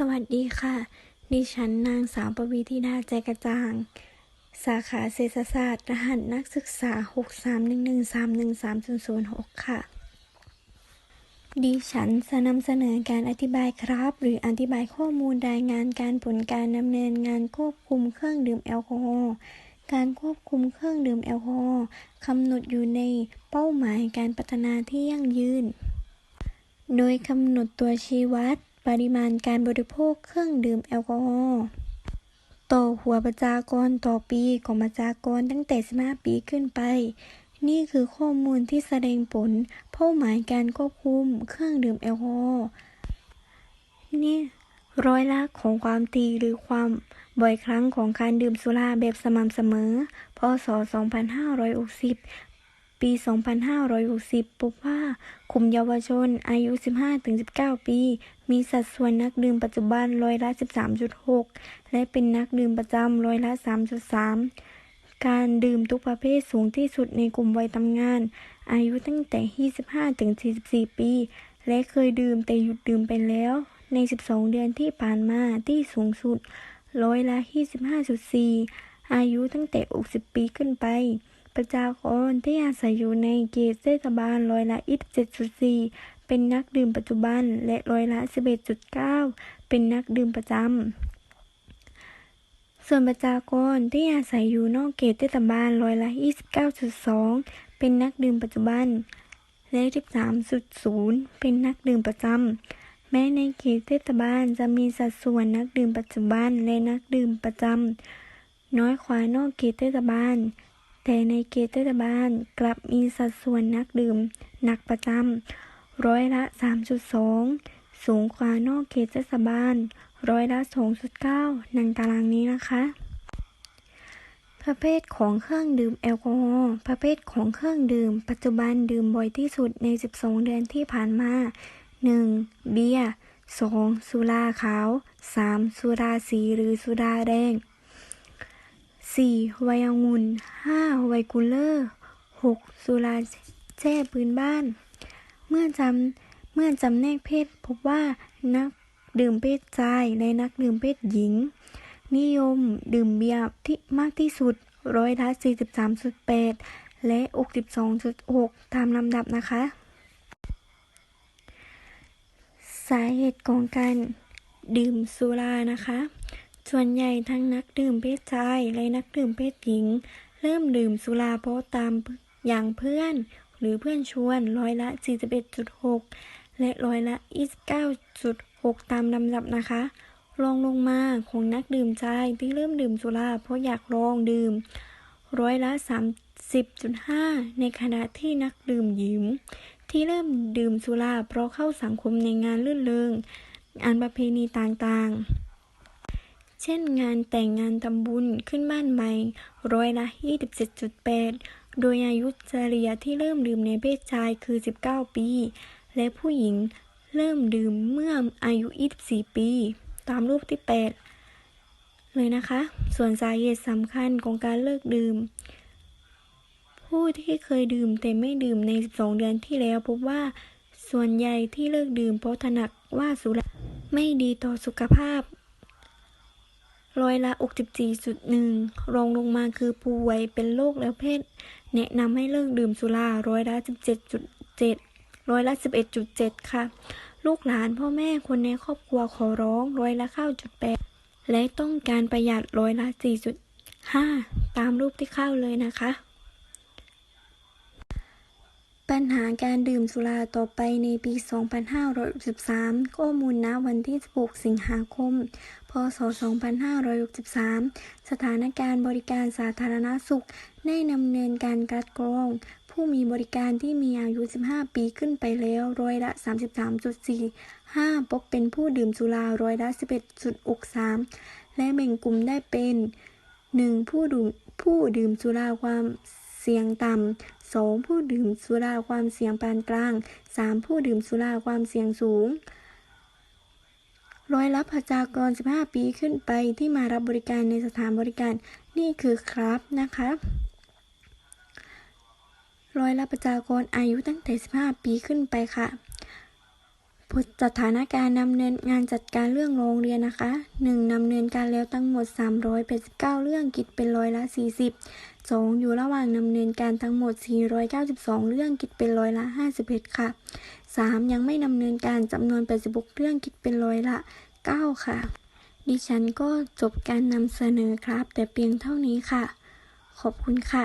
สวัสดีค่ะ ดิฉันนางสาวปวีธิดาใจกระจ่าง สาขาเศรษฐศาสตร์ รหัสนักศึกษา 631131306 ค่ะ ดิฉันจะนำเสนอการอธิบายครับ หรืออธิบายข้อมูลรายงานการผลการดำเนินงานควบคุมเครื่องดื่มแอลกอฮอล์การควบคุมเครื่องดื่มแอลกอฮอล์กำหนดอยู่ในเป้าหมายการพัฒนาที่ยั่งยืน โดยกำหนดตัวชี้วัด ปริมาณการบริโภคเครื่องดื่มแอลกอฮอล์ต่อหัวประชากรต่อปีของประชากรตั้งแต่ 15 ปีขึ้นไป นี่คือข้อมูลที่แสดงผลเป้าหมายการควบคุมเครื่องดื่มแอลกอฮอล์นี่ร้อยละของความถี่หรือความบ่อยครั้งของการดื่มสุราแบบสม่ำเสมอ พศ 2560 ปี 2560 พบว่า กลุ่มเยาวชนอายุ 15-19 ปี มีสัดส่วนนักดื่มปัจจุบันร้อยละ 13.6 และเป็นนักดื่มประจำร้อยละ 3.3 การดื่มทุกประเภทสูงที่สุดในกลุ่มวัยทำงาน อายุตั้งแต่ 25-44 ปี และเคยดื่มแต่หยุดดื่มไปแล้ว ใน 12 เดือนที่ผ่านมาที่สูงสุดร้อยละ 25.4 อายุตั้งแต่ 60 ปีขึ้นไป ประชากรที่อาศัยอยู่ในเขตเทศบาลร้อยละ27.4 เป็นนักดื่มปัจจุบันและร้อยละ 11.9 เป็นนักดื่มประจำ ส่วนประชากรที่อาศัยอยู่นอกเขตเทศบาลร้อยละ 29.2 เป็นนักดื่มปัจจุบัน และ 13.0 เป็นนักดื่มประจำ แม้ในเขตเทศบาลจะมีสัดส่วนนักดื่มปัจจุบันและนักดื่มประจำน้อยกว่านอกเขตเทศบาล แต่ในเขตเทศบาลกลับมีสัดส่วนนักดื่มหนักประจำร้อยละ 3.2 สูงกว่านอกเขตเทศบาลร้อยละ2.9ในตารางนี้นะคะ ประเภทของเครื่องดื่มแอลกอฮอล์ประเภทของเครื่องดื่ม ปัจจุบันดื่มบ่อยที่สุดใน 12 เดือนที่ผ่านมา 1. เบียร์ 2. สุราขาว 3. สุราสีหรือสุราแดง 4. ไวน์องุ่น 5. ไวน์คูเลอร์ 6. สุราแช่พื้นบ้าน เมื่อจำเมื่อจำแนกเพศพบว่านักดื่มเพศชายและนักดื่มเพศหญิง นิยมดื่มเบียร์ที่มากที่สุดร้อยละ43.8 และ 62.6 ตามลำดับนะคะ สาเหตุของการดื่มสุรานะคะ ส่วนใหญ่ทั้งนักดื่มเพศชายและนักดื่มเพศหญิง เริ่มดื่มสุราเพราะตามอย่างเพื่อน หรือเพื่อนชวนร้อยละ 41.6 และร้อยละ 29.6 ตามลำดับนะคะรองลงมาของนักดื่มชายที่เริ่มดื่มสุราเพราะอยากลองดื่ม ร้อยละ 30.5 ในขณะที่นักดื่มหญิงที่เริ่มดื่มสุราเพราะเข้าสังคมในงานลื่นเริงงานประเพณีต่างๆ เช่นงานแต่งงานทำบุญขึ้นบ้านใหม่ร้อยละ 27.8 โดยอายุเฉลี่ยที่เริ่มดื่มในเพศชายคือ 19 ปี และผู้หญิงเริ่มดื่มเมื่ออายุ 24 ปี ตามรูปที่ 8 เลยนะคะ ส่วนสาเหตุสำคัญของการเลิกดื่ม ผู้ที่เคยดื่มแต่ไม่ดื่มใน 12 เดือนที่แล้วพบว่าส่วนใหญ่ที่เลิกดื่มเพราะตระหนักว่าสุราไม่ดีต่อสุขภาพ ร้อยละ 64.1 รองลงมาคือผู้ป่วยเป็นโรคแล้วเพศ แนะนำให้เลิกดื่มสุราร้อยละ 17.7 ร้อยละ 11.7 ค่ะ ลูกหลานพ่อแม่คนในครอบครัวขอร้องร้อยละ9.8 และต้องการประหยัดร้อยละ 4.5 ตามรูปที่เข้าเลยนะคะ ปัญหาการดื่มสุราต่อไปในปี 2563 ข้อมูลณวันที่ 16 สิงหาคม พศ 2563 สถานการณ์บริการสาธารณสุข ได้ดำเนินการคัดกรอง ผู้มีบริการที่มีอายุ 15 ปีขึ้นไปแล้วร้อยละ 33.45 พบเป็นผู้ดื่มสุราร้อยละ 11.63 และแบ่งกลุ่มได้เป็น 1. ผู้ดื่มผู้ดื่มสุราความเสี่ยงต่ำ 2. ผู้ดื่มสุราความเสี่ยงปานกลาง 3. ผู้ดื่มสุราความเสี่ยงสูง ร้อยละประชากร 15 ปีขึ้นไปที่มารับบริการในสถานบริการนี่คือครับนะคะร้อยละประชากรอายุตั้งแต่ 15 ปีขึ้นไปค่ะ สถานการณ์ดำเนินงานจัดการเรื่องโรงเรียนนะคะ 1. ดำเนินการแล้วทั้งหมด 389 เรื่องคิดเป็นร้อยละ 40 2. อยู่ระหว่างดำเนินการทั้งหมด 492 เรื่องคิดเป็นร้อยละ 51 ค่ะ 3. ยังไม่ดำเนินการจำนวน 86 เรื่องคิดเป็นร้อยละ 9 ค่ะ ดิฉันก็จบการนำเสนอครับ แต่เพียงเท่านี้ค่ะ ขอบคุณค่ะ